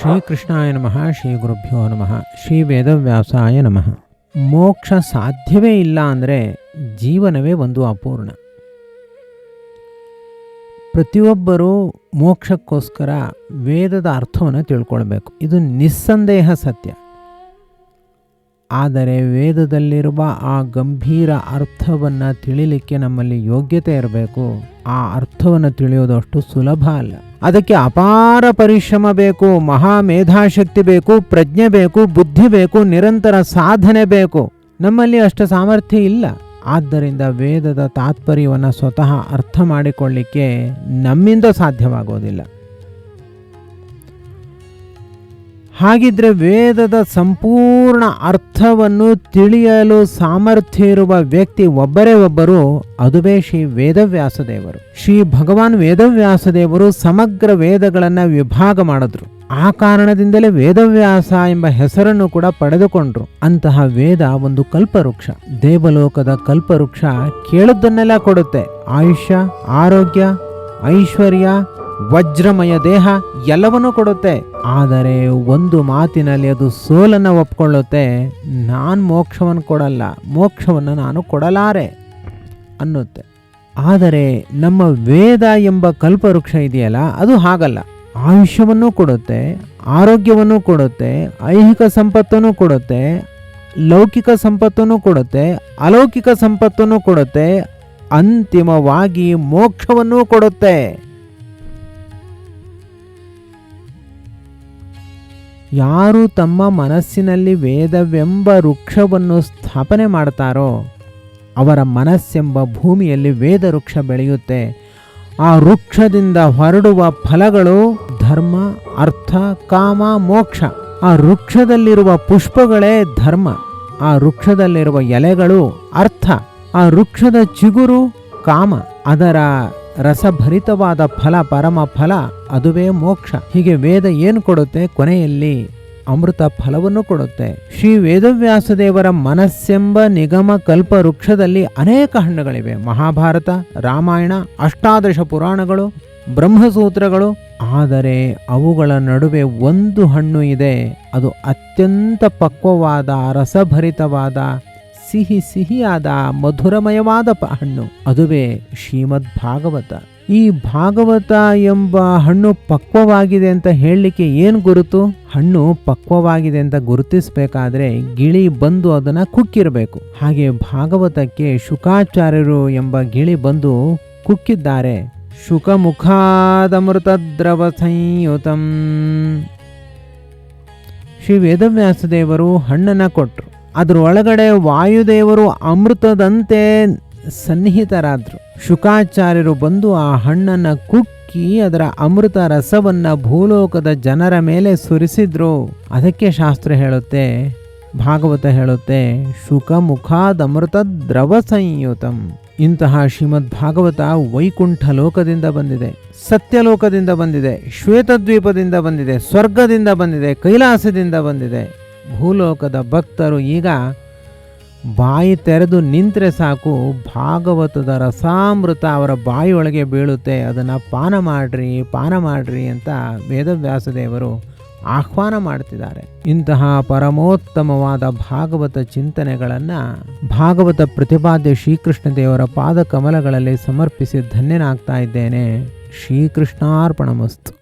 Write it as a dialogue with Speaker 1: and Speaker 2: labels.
Speaker 1: ಶ್ರೀಕೃಷ್ಣಾಯ ನಮಃ ಶ್ರೀ ಗುರುಭ್ಯೋ ನಮಃ ಶ್ರೀ ವೇದವ್ಯಾಸಾಯ ನಮಃ. ಮೋಕ್ಷ ಸಾಧ್ಯವೇ ಇಲ್ಲ ಅಂದರೆ ಜೀವನವೇ ಒಂದು ಅಪೂರ್ಣ. ಪ್ರತಿಯೊಬ್ಬರೂ ಮೋಕ್ಷಕ್ಕೋಸ್ಕರ ವೇದದ ಅರ್ಥವನ್ನು ತಿಳ್ಕೊಳ್ಬೇಕು. ಇದು ನಿಸ್ಸಂದೇಹ ಸತ್ಯ. ಆದರೆ ವೇದದಲ್ಲಿರುವ ಆ ಗಂಭೀರ ಅರ್ಥವನ್ನು ತಿಳಿಲಿಕ್ಕೆ ನಮ್ಮಲ್ಲಿ ಯೋಗ್ಯತೆ ಇರಬೇಕು. ಆ ಅರ್ಥವನ್ನು ತಿಳಿಯೋದು ಅಷ್ಟು ಸುಲಭ ಅಲ್ಲ. ಅದಕ್ಕೆ ಅಪಾರ ಪರಿಶ್ರಮ ಬೇಕು, ಮಹಾ ಮೇಧಾಶಕ್ತಿ ಬೇಕು, ಪ್ರಜ್ಞೆ ಬೇಕು, ಬುದ್ಧಿ ಬೇಕು, ನಿರಂತರ ಸಾಧನೆ ಬೇಕು. ನಮ್ಮಲ್ಲಿ ಅಷ್ಟು ಸಾಮರ್ಥ್ಯ ಇಲ್ಲ. ಆದ್ದರಿಂದ ವೇದದ ತಾತ್ಪರ್ಯವನ್ನು ಸ್ವತಃ ಅರ್ಥ ಮಾಡಿಕೊಳ್ಳಿಕ್ಕೆ ನಮ್ಮಿಂದ ಸಾಧ್ಯವಾಗೋದಿಲ್ಲ. ಹಾಗಿದ್ರೆ ವೇದದ ಸಂಪೂರ್ಣ ಅರ್ಥವನ್ನು ತಿಳಿಯಲು ಸಾಮರ್ಥ್ಯ ಇರುವ ವ್ಯಕ್ತಿ ಒಬ್ಬರೇ ಒಬ್ಬರು, ಅದುವೇ ಶ್ರೀ ವೇದವ್ಯಾಸ ದೇವರು ಶ್ರೀ ಭಗವಾನ್ ವೇದವ್ಯಾಸ ದೇವರು ಸಮಗ್ರ ವೇದಗಳನ್ನು ವಿಭಾಗ ಮಾಡಿದ್ರು. ಆ ಕಾರಣದಿಂದಲೇ ವೇದವ್ಯಾಸ ಎಂಬ ಹೆಸರನ್ನು ಕೂಡ ಪಡೆದುಕೊಂಡ್ರು. ಅಂತಹ ವೇದ ಒಂದು ಕಲ್ಪವೃಕ್ಷ. ದೇವಲೋಕದ ಕಲ್ಪವೃಕ್ಷ ಕೇಳದ್ದನ್ನೆಲ್ಲ ಕೊಡುತ್ತೆ. ಆಯುಷ್ಯ, ಆರೋಗ್ಯ, ಐಶ್ವರ್ಯ ವಜ್ರಮಯ ದೇಹ ಎಲ್ಲವನ್ನೂ ಕೊಡುತ್ತೆ. ಆದರೆ ಒಂದು ಮಾತಿನಲ್ಲಿ ಅದು ಸೋಲನ್ನು ಒಪ್ಕೊಳ್ಳುತ್ತೆ. ನಾನು ಮೋಕ್ಷವನ್ನು ಕೊಡಲ್ಲ, ಮೋಕ್ಷವನ್ನು ನಾನು ಕೊಡಲಾರೆ ಅನ್ನುತ್ತೆ. ಆದರೆ ನಮ್ಮ ವೇದ ಎಂಬ ಕಲ್ಪವೃಕ್ಷ ಇದೆಯಲ್ಲ, ಅದು ಹಾಗಲ್ಲ. ಆಯುಷ್ಯವನ್ನು ಕೊಡುತ್ತೆ, ಆರೋಗ್ಯವನ್ನು ಕೊಡುತ್ತೆ, ಐಹಿಕ ಸಂಪತ್ತನ್ನು ಕೊಡುತ್ತೆ, ಲೌಕಿಕ ಸಂಪತ್ತನ್ನು ಕೊಡುತ್ತೆ, ಅಲೌಕಿಕ ಸಂಪತ್ತನ್ನು ಕೊಡುತ್ತೆ, ಅಂತಿಮವಾಗಿ ಮೋಕ್ಷವನ್ನು ಕೊಡುತ್ತೆ. ಯಾರು ತಮ್ಮ ಮನಸ್ಸಿನಲ್ಲಿ ವೇದವೆಂಬ ವೃಕ್ಷವನ್ನು ಸ್ಥಾಪನೆ ಮಾಡ್ತಾರೋ ಅವರ ಮನಸ್ಸೆಂಬ ಭೂಮಿಯಲ್ಲಿ ವೇದ ವೃಕ್ಷ ಬೆಳೆಯುತ್ತೆ. ಆ ವೃಕ್ಷದಿಂದ ಹೊರಡುವ ಫಲಗಳು ಧರ್ಮ, ಅರ್ಥ, ಕಾಮ, ಮೋಕ್ಷ. ಆ ವೃಕ್ಷದಲ್ಲಿರುವ ಪುಷ್ಪಗಳೇ ಧರ್ಮ. ಆ ವೃಕ್ಷದಲ್ಲಿರುವ ಎಲೆಗಳು ಅರ್ಥ. ಆ ವೃಕ್ಷದ ಚಿಗುರು ಕಾಮ. ಅದರ ರಸಭರಿತವಾದ ಫಲ, ಪರಮ ಫಲ, ಅದುವೇ ಮೋಕ್ಷ. ಹೀಗೆ ವೇದ ಏನು ಕೊಡುತ್ತೆ? ಕೊನೆಯಲ್ಲಿ ಅಮೃತ ಫಲವನ್ನು ಕೊಡುತ್ತೆ. ಶ್ರೀ ವೇದವ್ಯಾಸದೇವರ ಮನಸ್ಸೆಂಬ ನಿಗಮ ಕಲ್ಪ ವೃಕ್ಷದಲ್ಲಿ ಅನೇಕ ಹಣ್ಣುಗಳಿವೆ. ಮಹಾಭಾರತ, ರಾಮಾಯಣ, ಅಷ್ಟಾದಶ ಪುರಾಣಗಳು, ಬ್ರಹ್ಮಸೂತ್ರಗಳು. ಆದರೆ ಅವುಗಳ ನಡುವೆ ಒಂದು ಹಣ್ಣು ಇದೆ. ಅದು ಅತ್ಯಂತ ಪಕ್ವವಾದ, ರಸಭರಿತವಾದ ಸಿಹಿ ಸಿಹಿಯಾದ ಮಧುರಮಯವಾದ ಹಣ್ಣು. ಅದುವೇ ಶ್ರೀಮದ್ ಭಾಗವತ ಈ ಭಾಗವತ ಎಂಬ ಹಣ್ಣು ಪಕ್ವವಾಗಿದೆ ಅಂತ ಹೇಳಲಿಕ್ಕೆ ಏನು ಗುರುತು? ಹಣ್ಣು ಪಕ್ವವಾಗಿದೆ ಅಂತ ಗುರುತಿಸಬೇಕಾದ್ರೆ ಗಿಳಿ ಬಂದು ಅದನ್ನ ಕುಕ್ಕಿರಬೇಕು. ಹಾಗೆ ಭಾಗವತಕ್ಕೆ ಶುಕಾಚಾರ್ಯರು ಎಂಬ ಗಿಳಿ ಬಂದು ಕುಕ್ಕಿದ್ದಾರೆ. ಶುಕ ಮುಖಾದಮೃತ ದ್ರವ ಸಂಯುತಂ. ಶ್ರೀ ವೇದವ್ಯಾಸದೇವರು ಹಣ್ಣನ್ನ ಕೊಟ್ರು. ಅದ್ರ ಒಳಗಡೆ ವಾಯುದೇವರು ಅಮೃತದಂತೆ ಸನ್ನಿಹಿತರಾದರು. ಶುಕಾಚಾರ್ಯರು ಬಂದು ಆ ಹಣ್ಣನ್ನು ಕುಕ್ಕಿ ಅದರ ಅಮೃತ ರಸವನ್ನ ಭೂಲೋಕದ ಜನರ ಮೇಲೆ ಸುರಿಸಿದ್ರು. ಅದಕ್ಕೆ ಶಾಸ್ತ್ರ ಹೇಳುತ್ತೆ, ಭಾಗವತ ಹೇಳುತ್ತೆ, ಶುಕ ಮುಖಾದಮೃತ ದ್ರವ ಸಂಯುತಂ. ಇಂತಹ ಶ್ರೀಮದ್ ಭಾಗವತ ವೈಕುಂಠ ಲೋಕದಿಂದ ಬಂದಿದೆ, ಸತ್ಯಲೋಕದಿಂದ ಬಂದಿದೆ, ಶ್ವೇತದ್ವೀಪದಿಂದ ಬಂದಿದೆ, ಸ್ವರ್ಗದಿಂದ ಬಂದಿದೆ, ಕೈಲಾಸದಿಂದ ಬಂದಿದೆ. ಭೂಲೋಕದ ಭಕ್ತರು ಈಗ ಬಾಯಿ ತೆರೆದು ನಿಂತರೆ ಸಾಕು. ಭಾಗವತದ ರಸಾಮೃತ ಅವರ ಬಾಯಿಯೊಳಗೆ ಬೀಳುತ್ತೆ. ಅದನ್ನು ಪಾನ ಮಾಡ್ರಿ ಪಾನ ಮಾಡ್ರಿ ಅಂತ ವೇದವ್ಯಾಸದೇವರು ಆಹ್ವಾನ ಮಾಡ್ತಿದ್ದಾರೆ. ಇಂತಹ ಪರಮೋತ್ತಮವಾದ ಭಾಗವತ ಚಿಂತನೆಗಳನ್ನು ಭಾಗವತ ಪ್ರತಿಪಾದ್ಯ ಶ್ರೀಕೃಷ್ಣ ದೇವರ ಪಾದ ಕಮಲಗಳಲ್ಲಿ ಸಮರ್ಪಿಸಿ ಧನ್ಯನಾಗ್ತಾ ಇದ್ದೇನೆ. ಶ್ರೀಕೃಷ್ಣಾರ್ಪಣಮಸ್ತು.